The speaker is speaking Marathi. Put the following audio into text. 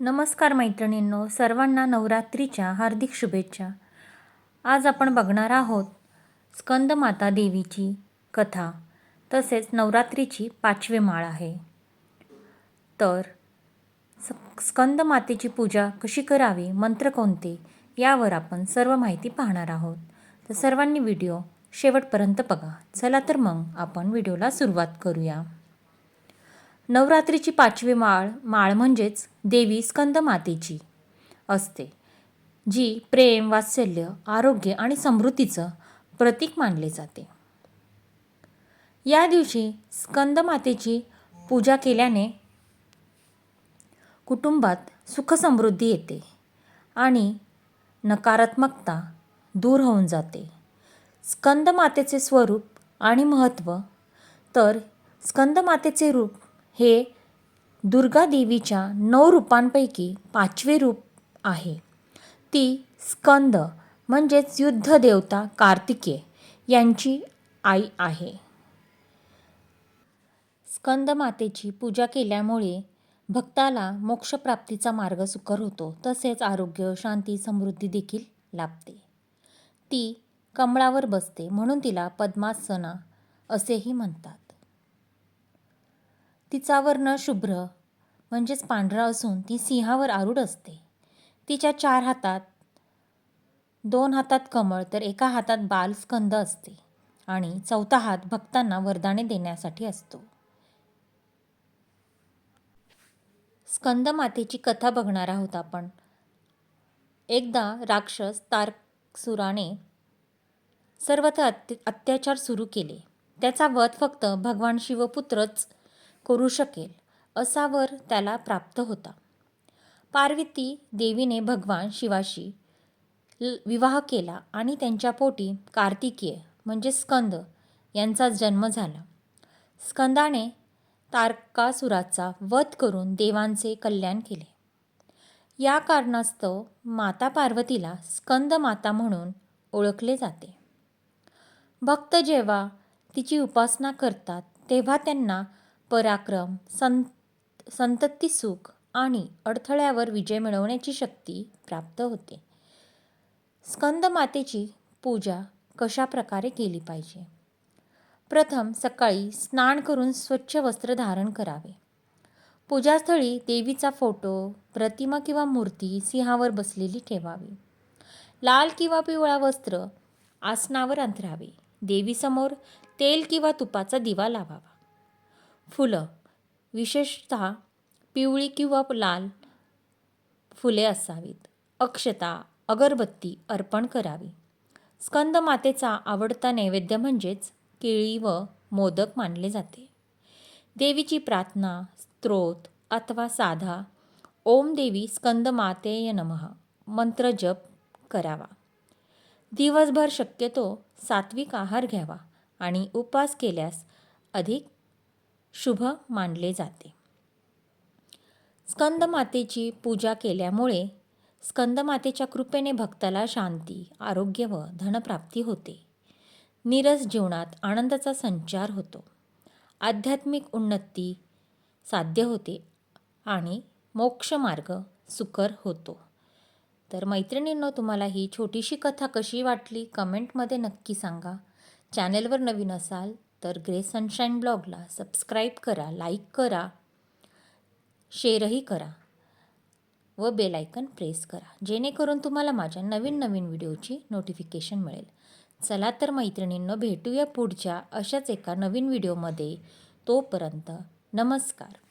नमस्कार मैत्रिणींनो सर्वांना नवरात्रीच्या हार्दिक शुभेच्छा. आज आपण बघणार आहोत स्कंदमाता देवीची कथा तसेच नवरात्रीची पाचवी माळ आहे. तर स- स्कंदमातेची पूजा कशी करावी मंत्र कोणते यावर आपण सर्व माहिती पाहणार आहोत. तर सर्वांनी व्हिडिओ शेवटपर्यंत बघा. चला तर मग आपण व्हिडिओला सुरुवात करूया. नवरात्रीची पाचवी माळ माळ म्हणजेच देवी स्कंदमातेची असते जी प्रेम वात्सल्य आरोग्य आणि समृद्धीचं प्रतीक मानले जाते. या दिवशी स्कंदमातेची पूजा केल्याने कुटुंबात सुखसमृद्धी येते आणि नकारात्मकता दूर होऊन जाते. स्कंदमातेचे स्वरूप आणि महत्त्व तर स्कंदमातेचे रूप हे दुर्गा देवीच्या नऊ रूपांपैकी पाचवे रूप आहे. ती स्कंद म्हणजेच युद्ध देवता कार्तिकेय यांची आई आहे. स्कंदमातेची पूजा केल्यामुळे भक्ताला मोक्षप्राप्तीचा मार्ग सुकर होतो तसेच आरोग्य शांती समृद्धी देखील लाभते. ती कमळावर बसते म्हणून तिला पद्मासना असेही म्हणतात. तिचा वर्ण शुभ्र म्हणजेच पांढरा असून ती सिंहावर आरूढ असते. तिच्या चार हातात दोन हातात कमळ तर एका हातात बालस्कंद असते आणि चौथा हात भक्तांना वरदाने देण्यासाठी असतो. स्कंद मातेची कथा बघणार आहोत आपण. एकदा राक्षस तारसुराने सर्वत्र अत्य अत्याचार सुरू केले. त्याचा वध फक्त भगवान शिवपुत्रच करू शकेल असा वर त्याला प्राप्त होता. पार्वती देवीने भगवान शिवाशी ल- विवाह केला आणि त्यांच्या पोटी कार्तिकेय म्हणजे स्कंद यांचा जन्म झाला. स्कंदाने तारकासुराचा वध करून देवांचे कल्याण केले. या कारणास्तव माता पार्वतीला स्कंद माता म्हणून ओळखले जाते. भक्त जेव्हा तिची उपासना करतात तेव्हा त्यांना पराक्रम संत संतती सुख आणि अडथळ्यावर विजय मिळवण्याची शक्ती प्राप्त होते. स्कंद मातेची पूजा कशा प्रकारे केली पाहिजे? प्रथम सकाळी स्नान करून स्वच्छ वस्त्र धारण करावे. पूजास्थळी देवीचा फोटो प्रतिमा किंवा मूर्ती सिंहावर बसलेली ठेवावी. लाल किंवा पिवळा वस्त्र आसनावर अंथरावे देवीसमोर तेल किंवा तुपाचा दिवा लावावा. फुलं विशेषतः पिवळी किंवा लाल फुले असावीत. अक्षता अगरबत्ती अर्पण करावी. स्कंदमातेचा आवडता नैवेद्य म्हणजेच केळी व मोदक मानले जाते. देवीची प्रार्थना स्त्रोत अथवा साधा ओम देवी स्कंदमातेय नमः मंत्र जप करावा. दिवसभर शक्यतो सात्विक आहार घ्यावा आणि उपवास केल्यास अधिक शुभ मानले जाते. स्कंदमातेची पूजा केल्यामुळे स्कंदमातेच्या कृपेने भक्ताला शांती आरोग्य व धनप्राप्ती होते. नीरस जीवनात आनंदाचा संचार होतो. आध्यात्मिक उन्नती साध्य होते आणि मोक्षमार्ग सुकर होतो. तर मैत्रिणींनो तुम्हाला ही छोटीशी कथा कशी वाटली? कमेंटमध्ये नक्की सांगा. चॅनेलवर नवीन असाल तर ग्रे सनशाईन ब्लॉगला सबस्क्राईब करा लाईक करा शेअरही करा व बेल आयकन प्रेस करा जेणेकरून तुम्हाला माझ्या नवीन नवीन व्हिडिओची नोटिफिकेशन मिळेल. चला तर मैत्रिणींना भेटूया पुढच्या अशाच एका नवीन व्हिडिओमध्ये. तोपर्यंत नमस्कार.